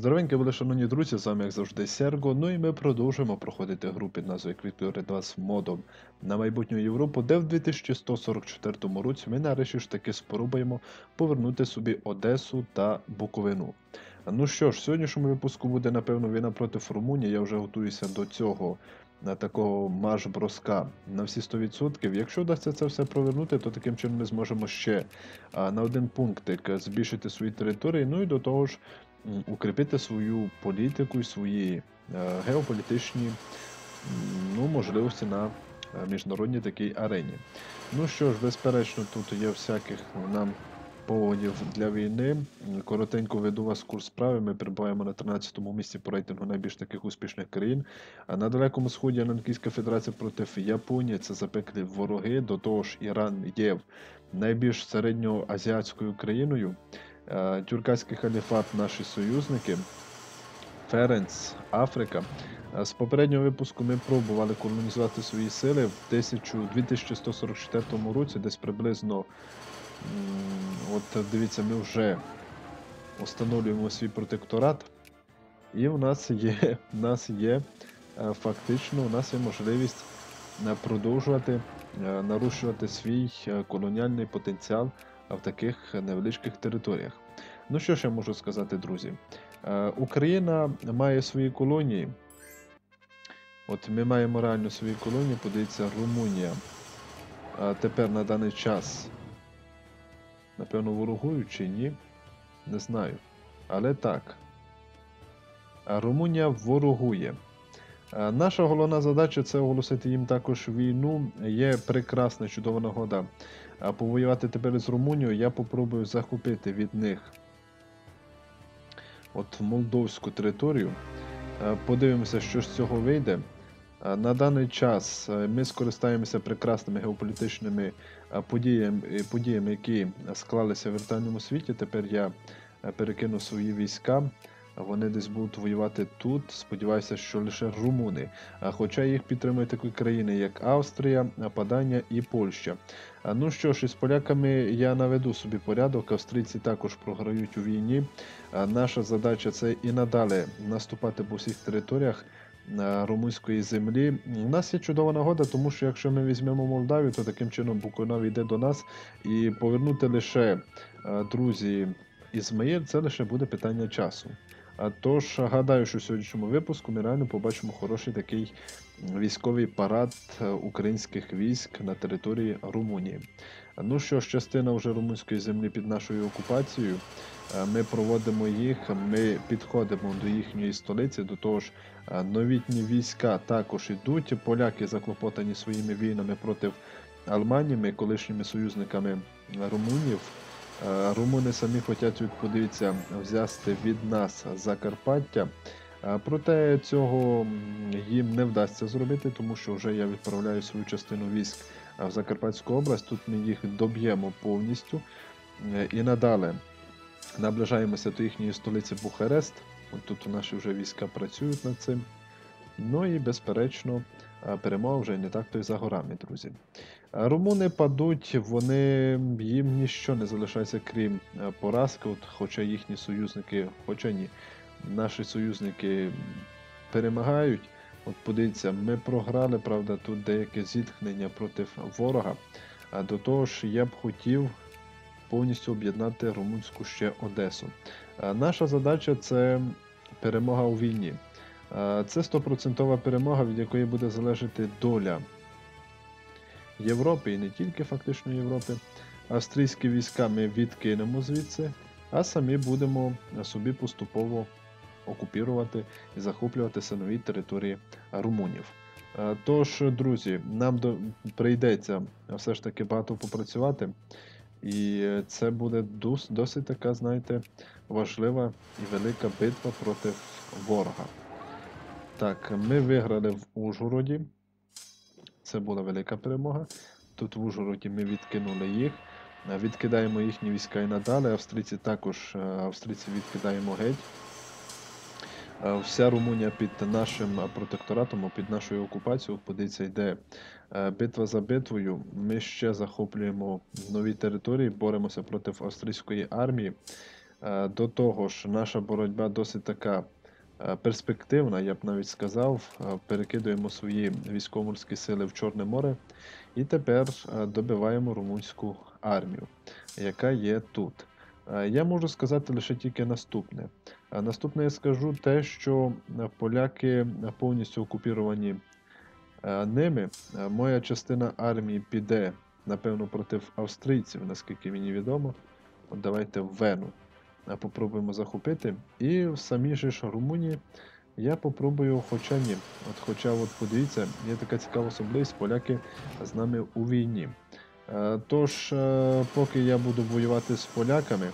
Здоровенькі були, шановні друзі, з вами як завжди Серго. Ну і ми продовжуємо проходити гру під назвою Victory 2 з модом на майбутню Європу, де в 2144 році ми нарешті ж таки спробуємо повернути собі Одесу та Буковину. Ну що ж, в сьогоднішньому випуску буде, напевно, війна проти Румунії. Я вже готуюся до цього на такого марш-броска на всі 100%. Якщо вдасться це все провернути, то таким чином ми зможемо ще на один пунктик збільшити свої території, ну і до того ж укріпити свою політику і свої е, геополітичні ну, можливості на е, міжнародній такій арені. Ну що ж, безперечно, тут є всяких нам поводів для війни. Коротенько веду вас курс справи. Ми перебуваємо на 13-му місці по рейтингу найбільш таких успішних країн. А на Далекому Сході Англійська Федерація проти Японії це запеклі вороги. До того ж, Іран є найбільш середньоазіатською країною. Е, Тюркський халіфат наші союзники. Ференц, Африка. Е, З попереднього випуску ми пробували колонізувати свої сили в 2144 році, десь приблизно. От дивіться, ми вже встановлюємо свій протекторат, і у нас є, у нас є е, фактично, у нас є можливість продовжувати нарушувати свій колоніальний потенціал в таких невеличких територіях. Ну що ж я можу сказати, друзі? Е, Україна має свої колонії. От ми маємо реально свої колонії, подивіться, Румунія. А тепер на даний час. Напевно, ворогують чи ні? Не знаю. Але так. Румунія ворогує. А Наша головна задача це оголосити їм також війну. Є прекрасна чудова нагода. А повоювати тепер з Румунією я попробую захопити від них от молдовську територію. Е, Подивимося, що з цього вийде. Е, На даний час е, ми скористаємося прекрасними геополітичними е, подіями, е, подіями, які склалися в віртуальному світі. Тепер я е, перекину свої війська. Вони десь будуть воювати тут. Сподіваюся, що лише румуни. Хоча їх підтримують такі країни, як Австрія, Падання і Польща. Ну що ж, із поляками я наведу собі порядок. Австрійці також програють у війні. Наша задача це і надалі наступати по всіх територіях румунської землі. У нас є чудова нагода, тому що якщо ми візьмемо Молдавію, то таким чином Буковина йде до нас і повернути лише друзі Ізмаїль, це лише буде питання часу. Тож гадаю, що в сьогоднішньому випуску ми реально побачимо хороший такий військовий парад е, українських військ на території Румунії. Ну що ж, частина вже румунської землі під нашою окупацією. Е, Ми проводимо їх, ми підходимо до їхньої столиці, до того ж, е, новітні війська також ідуть. Поляки заклопотані своїми війнами проти Алманіми, колишніми союзниками румунів. Е, Румуни самі хочуть, подивіться, взяти від нас Закарпаття. Е, Проте цього їм не вдасться зробити, тому що вже я відправляю свою частину військ е, в Закарпатську область. Тут ми їх доб'ємо повністю. І надалі наближаємося до їхньої столиці Бухарест. От тут наші вже війська працюють над цим. Ну і, безперечно, перемога вже не так то й за горами, друзі. Румуни падуть, вони їм ніщо не залишається, крім е, поразки, от, хоча їхні союзники, хоча ні, наші союзники перемагають. От подивіться, ми програли, правда, тут деяке зіткнення проти ворога. А до того ж, я б хотів повністю об'єднати румунську ще Одесу. Е, Наша задача це перемога у війні. Е, Це стопроцентова перемога, від якої буде залежати доля Європи і не тільки фактично Європи. Австрійські війська ми відкинемо звідси, а самі будемо собі поступово окупірувати і захоплювати нові території румунів. Е, Тож, друзі, нам прийдеться все ж таки багато попрацювати, і це буде дос... досить така, знаєте, важлива і велика битва проти ворога. Так, ми виграли в Ужгороді. Це була велика перемога. Тут в Ужгороді ми відкинули їх. Е, Відкидаємо їхні війська і надалі. Австрійці також е, австрійці відкидаємо геть. Е, Вся Румунія під нашим протекторатом, під нашою окупацією, подивіться, йде битва за битвою. Ми ще захоплюємо нові території, боремося проти австрійської армії. До того ж, наша боротьба досить така перспективна, я б навіть сказав. Е, Перекидуємо свої військово-морські сили в Чорне море і тепер е, добиваємо румунську армію, яка є тут. Е, Я можу сказати лише тільки наступне. Е, Наступне я скажу те, що е, поляки повністю окупіровані е, ними. Е, Моя частина армії піде, напевно, проти австрійців, наскільки мені відомо. От давайте в Вену е, попробуємо захопити. І в самій же ж Румунії я попробую, хоча ні. От хоча, от подивіться, є така цікава особливість, поляки з нами у війні. Е, Тож, е, поки я буду воювати з поляками,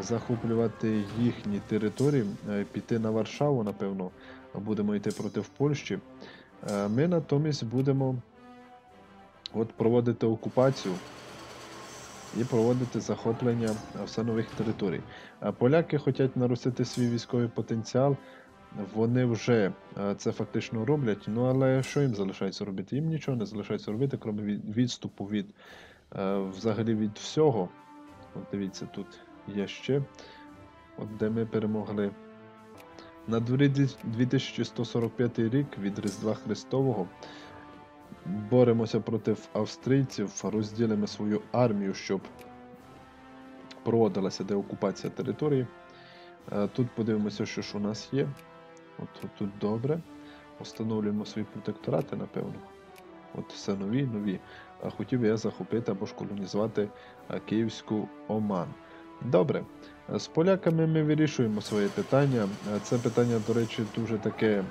захоплювати їхні території, е, піти на Варшаву, напевно, будемо йти проти Польщі. Е, Ми натомість будемо от проводити окупацію і проводити захоплення е, все нових територій. Е, Поляки хочуть наростити свій військовий потенціал. Вони вже е, це фактично роблять. Ну але що їм залишається робити? Їм нічого не залишається робити, крім відступу від взагалі від всього. От дивіться, тут є ще, от де ми перемогли. На дворі 2145 рік від Різдва Христового боремося проти австрійців, розділимо свою армію, щоб проводилася деокупація території. Е, Тут подивимося, що ж у нас є. От, тут добре. Встановлюємо свої протекторати, напевно. От все нові, нові. Хотів я захопити або ж колонізувати е, Київську Оман. Добре. Е, З поляками ми вирішуємо своє питання. Це питання, до речі, дуже таке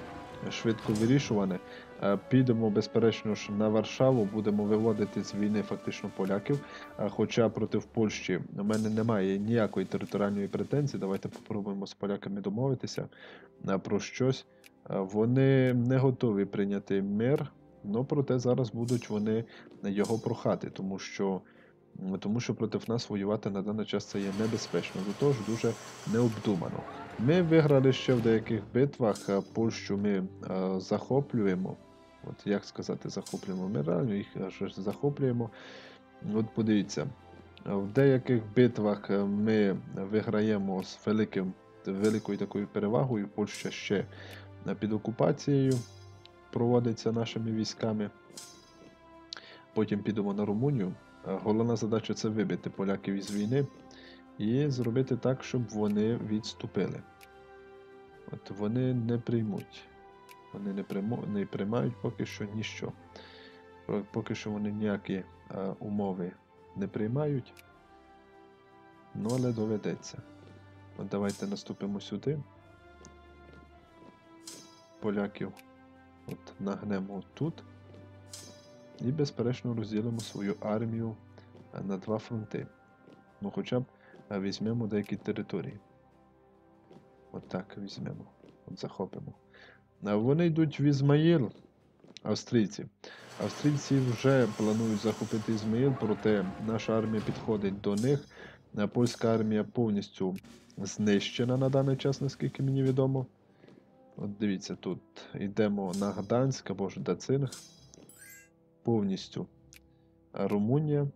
швидко вирішуване. Е, Підемо, безперечно ж, на Варшаву, будемо виводити з війни фактично поляків. Е, Хоча проти Польщі у мене немає ніякої територіальної претензії. Давайте попробуємо з поляками домовитися е, про щось. Вони не готові прийняти мир, але проте зараз будуть вони його прохати, тому що, тому що проти нас воювати на даний час це є небезпечно, до того ж дуже необдумано. Ми виграли ще в деяких битвах, Польщу ми захоплюємо. От як сказати, захоплюємо. Ми їх аж захоплюємо. От подивіться, в деяких битвах е, ми виграємо з великим, великою такою перевагою. Польща ще е, під окупацією проводиться нашими військами. Потім підемо на Румунію. Е, Головна задача це вибити поляків із війни і зробити так, щоб вони відступили. От вони не приймуть. Вони не, не приймають поки що ніщо. Поки що вони ніякі е, умови не приймають. Ну, але доведеться. От давайте наступимо сюди. Поляків от нагнемо тут. І, безперечно, розділимо свою армію е, на два фронти. Ну, хоча б е, візьмемо деякі території. От так візьмемо. От захопимо. Вони йдуть в Ізмаїл, австрійці. Австрійці вже планують захопити Ізмаїл, проте наша армія підходить до них. Польська армія повністю знищена на даний час, наскільки мені відомо. От дивіться, тут йдемо на Гданськ або ж Дацинг. Повністю. Румунія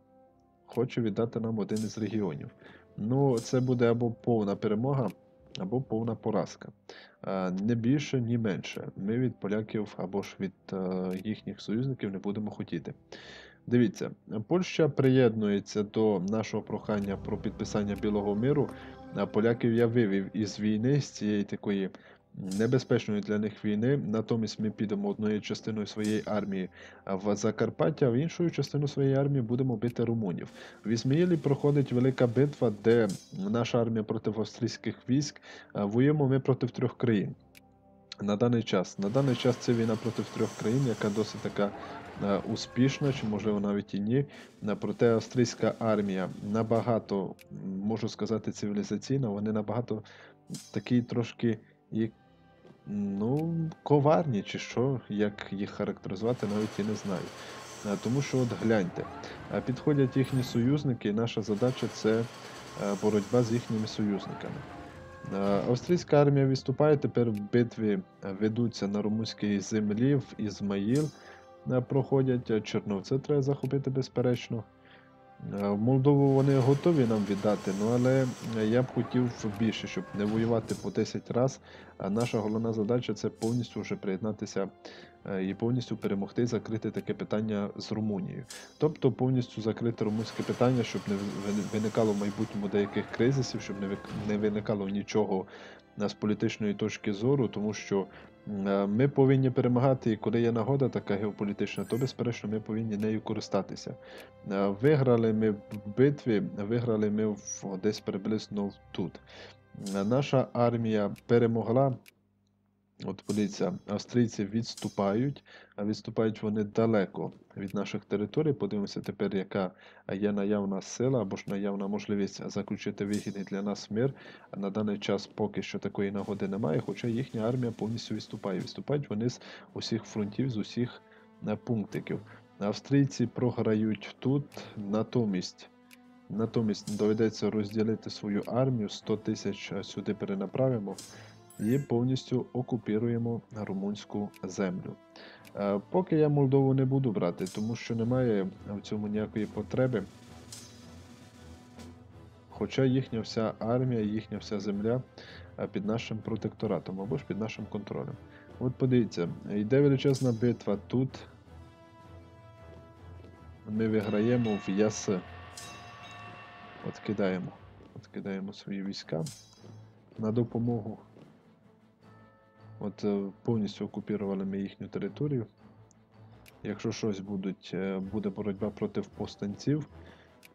хоче віддати нам один із регіонів. Ну, це буде або повна перемога, або повна поразка. Е, Не більше, ні менше. Ми від поляків або ж від е, їхніх союзників не будемо хотіти. Дивіться, Польща приєднується до нашого прохання про підписання Білого миру. Поляків я вивів із війни, з цієї такої небезпечної для них війни. Натомість ми підемо однією частиною своєї армії в Закарпаття, а в іншу частину своєї армії будемо бити румунів. В Ізмаїлі проходить велика битва, де наша армія проти австрійських військ. Воюємо ми проти трьох країн. На даний час. На даний час це війна проти трьох країн, яка досить така успішна, чи можливо навіть і ні. Проте австрійська армія набагато, можу сказати, цивілізаційна, вони набагато такі трошки і, ну, коварні, чи що, як їх характеризувати, навіть і не знаю. Тому що, от гляньте, підходять їхні союзники, і наша задача це боротьба з їхніми союзниками. Австрійська армія відступає, тепер битві е, ведуться на румунській землі, в Ізмаїл проходять. Черновце треба захопити, безперечно. Е, В Молдову вони готові нам віддати, ну але я б хотів більше, щоб не воювати по 10 разів. А наша головна задача це повністю вже приєднатися е, і повністю перемогти, закрити таке питання з Румунією. Тобто повністю закрити румунське питання, щоб не виникало в майбутньому деяких кризисів, щоб не виникало нічого е, з політичної точки зору, тому що ми повинні перемагати, і коли є нагода така геополітична, то безперечно ми повинні нею користатися. Е, Виграли ми в битві, виграли ми в, десь приблизно тут. Е, Наша армія перемогла. От подивіться, австрійці відступають, а відступають вони далеко від наших територій. Подивимося тепер, яка є наявна сила або ж наявна можливість заключити вигідний для нас мир. На даний час поки що такої нагоди немає, хоча їхня армія повністю відступає. Відступають вони з усіх фронтів, з усіх е, пунктиків. Австрійці програють тут, натомість. Натомість доведеться розділити свою армію, 100 тисяч е, сюди перенаправимо і повністю окупіруємо румунську землю. Е, Поки я Молдову не буду брати, тому що немає в цьому ніякої потреби. Хоча їхня вся армія, їхня вся земля е, під нашим протекторатом або ж під нашим контролем. От подивіться, йде величезна битва тут. Ми виграємо в Яс. От кидаємо. От кидаємо свої війська на допомогу. От е, повністю окупірували ми їхню територію. Якщо щось будуть, е, буде боротьба проти повстанців,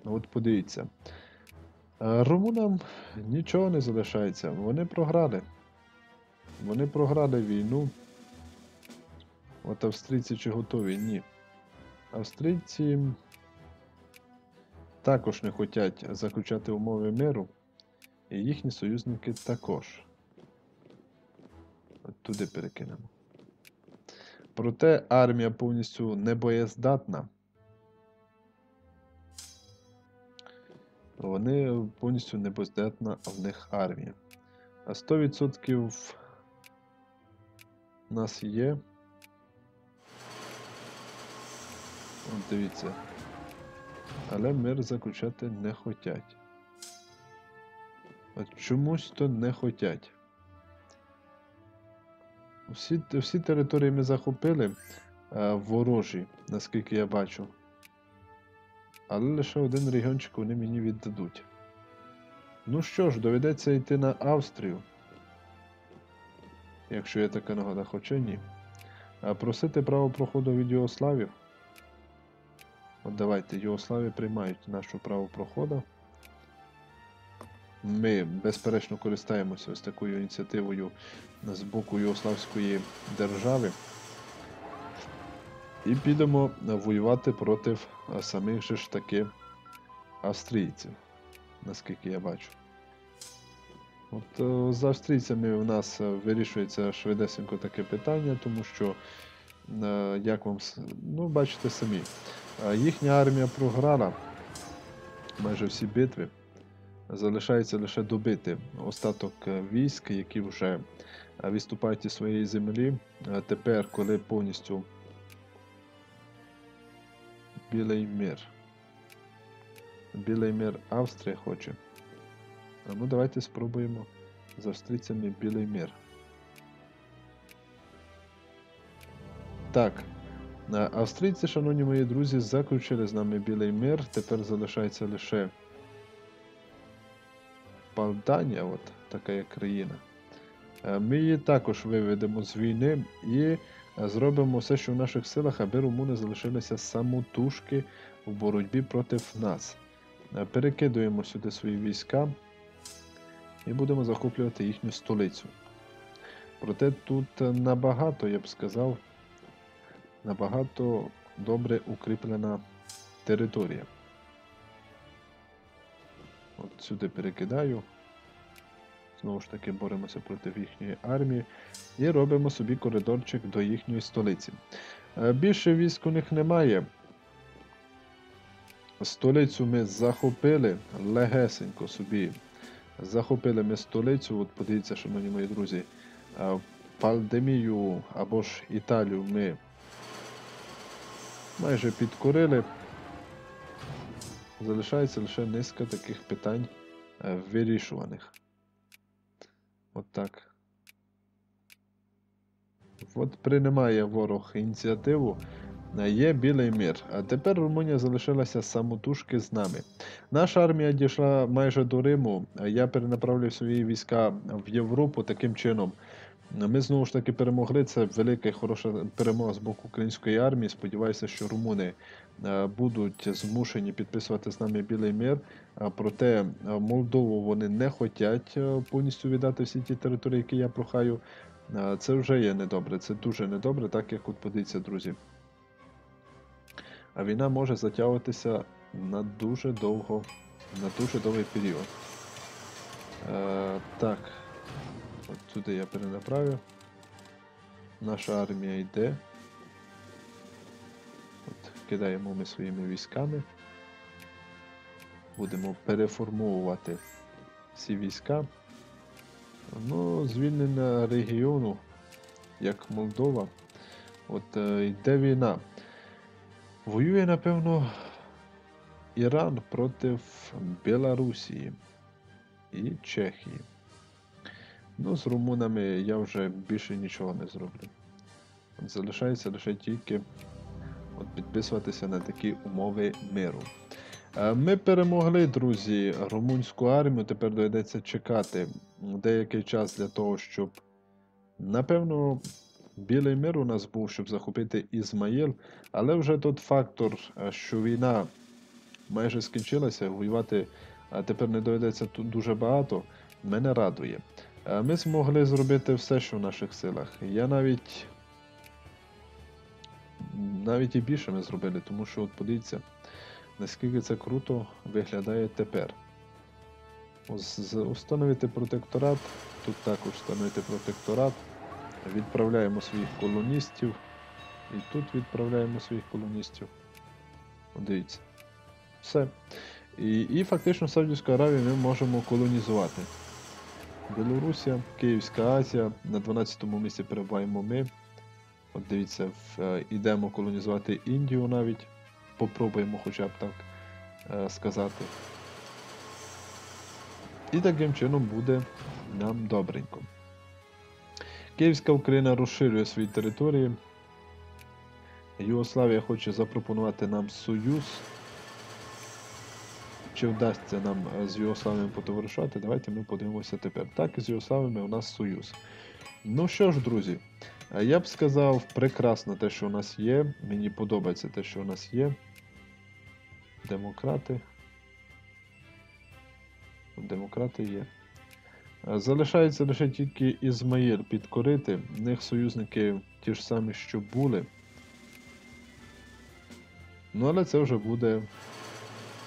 от подивіться. Е, Румунам нічого не залишається. Вони програли. Вони програли війну. От австрійці чи готові? Ні. Австрійці також не хочуть заключати умови миру, і їхні союзники також. Туди перекинемо. Проте армія повністю не боєздатна. Вони повністю не боєздатна в них армія. А 100% у нас є. От дивіться. Але мир заключати не хотять. От чомусь то не хотять. Всі, всі території ми захопили е, ворожі, наскільки я бачу. Але лише один регіончик вони мені віддадуть. Ну що ж, доведеться йти на Австрію. Якщо є така нагода, хоча ні. А просити право проходу від Югославів. От давайте, Югославі приймають нашу право проходу. Ми безперечно користаємося ось такою ініціативою з боку Югославської держави. І підемо воювати проти самих же ж таки австрійців, наскільки я бачу. От е, з австрійцями у нас е, вирішується швидесенько таке питання, тому що, е, як вам, ну, бачите самі, їхня армія програла майже всі битви. Залишається лише добити остаток е, військ, які вже е, відступають із своєї землі. Е, Тепер, коли повністю Білий мир. Білий мир Австрія хоче. Ну давайте спробуємо з австрійцями білий мир. Так. Австрійці, шановні мої друзі, заключили з нами білий мир. Тепер залишається лише Палданія, от така як країна. Е, Ми її також виведемо з війни і е, зробимо все, що в наших силах, аби румуни залишилися самотужки в боротьбі проти нас. Е, Перекидуємо сюди свої війська і будемо захоплювати їхню столицю. Проте тут набагато, я б сказав, набагато добре укріплена територія. От сюди перекидаю. Знову ж таки боремося проти їхньої армії і робимо собі коридорчик до їхньої столиці. Е, Більше військ у них немає. Столицю ми захопили легесенько собі. Захопили ми столицю. От подивіться, шановні мої друзі. е, Пандемію або ж Італію ми майже підкорили. залишається лише низка таких питань е, вирішуваних. От. Приймає ворог ініціативу. Є білий мир. А тепер Румунія залишилася самотужки з нами. Наша армія дійшла майже до Риму. Я перенаправлю свої війська в Європу таким чином. Ми знову ж таки перемогли. Це велика і хороша перемога з боку української армії. Сподіваюся, що румуни будуть змушені підписувати з нами білий мир. Проте е, Молдову вони не хочуть е, повністю віддати всі ті території, які я прохаю. Е, Це вже є недобре. Це дуже недобре, так як от подивіться, друзі. А війна може затягуватися на дуже довго, на дуже довгий період. Е, так. От туди я перенаправив. Наша армія йде. От, кидаємо ми своїми військами. Будемо переформовувати всі війська. Ну, звільнення регіону, як Молдова. От е, йде війна. Воює, напевно, Іран проти Білорусі і Чехії. Ну, з румунами я вже більше нічого не зроблю. От залишається лише тільки от підписуватися на такі умови миру. Е, Ми перемогли, друзі, румунську армію. Тепер доведеться чекати деякий час для того, щоб, напевно, білий мир у нас був, щоб захопити Ізмаїл. Але вже тут фактор, е, що війна майже скінчилася, воювати е, тепер не доведеться дуже багато, мене радує. Ми змогли зробити все, що в наших силах. Я навіть навіть і більше ми зробили, тому що от подивіться, наскільки це круто виглядає тепер. Установити протекторат, тут також встановити протекторат. Відправляємо своїх колоністів. І тут відправляємо своїх колоністів. Дивіться. Все. І, і фактично Саудівську Аравію ми можемо колонізувати. Білорусія, Київська Азія. На 12-му місці перебуваємо ми. От дивіться, в, е, ідемо колонізувати Індію навіть. Попробуємо хоча б так е, сказати. І таким чином буде нам добренько. Київська Україна розширює свої території. Югославія хоче запропонувати нам союз. Чи вдасться нам е, з Югославією потоваришувати? Давайте ми подивимося тепер. Так, з Югославією у нас союз. Ну що ж, друзі, я б сказав, прекрасно те, що у нас є. Мені подобається те, що у нас є. Демократи. Демократи є. Залишається лише тільки Ізмаїл підкорити. В них союзники ті ж самі, що були. Ну, але це вже буде.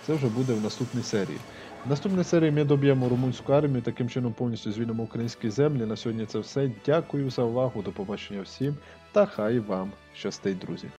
Це вже буде в наступній серії. В наступній серії ми доб'ємо румунську армію, таким чином повністю звільнимо українські землі. На сьогодні це все. Дякую за увагу. До побачення всім. Та хай вам щастить, друзі.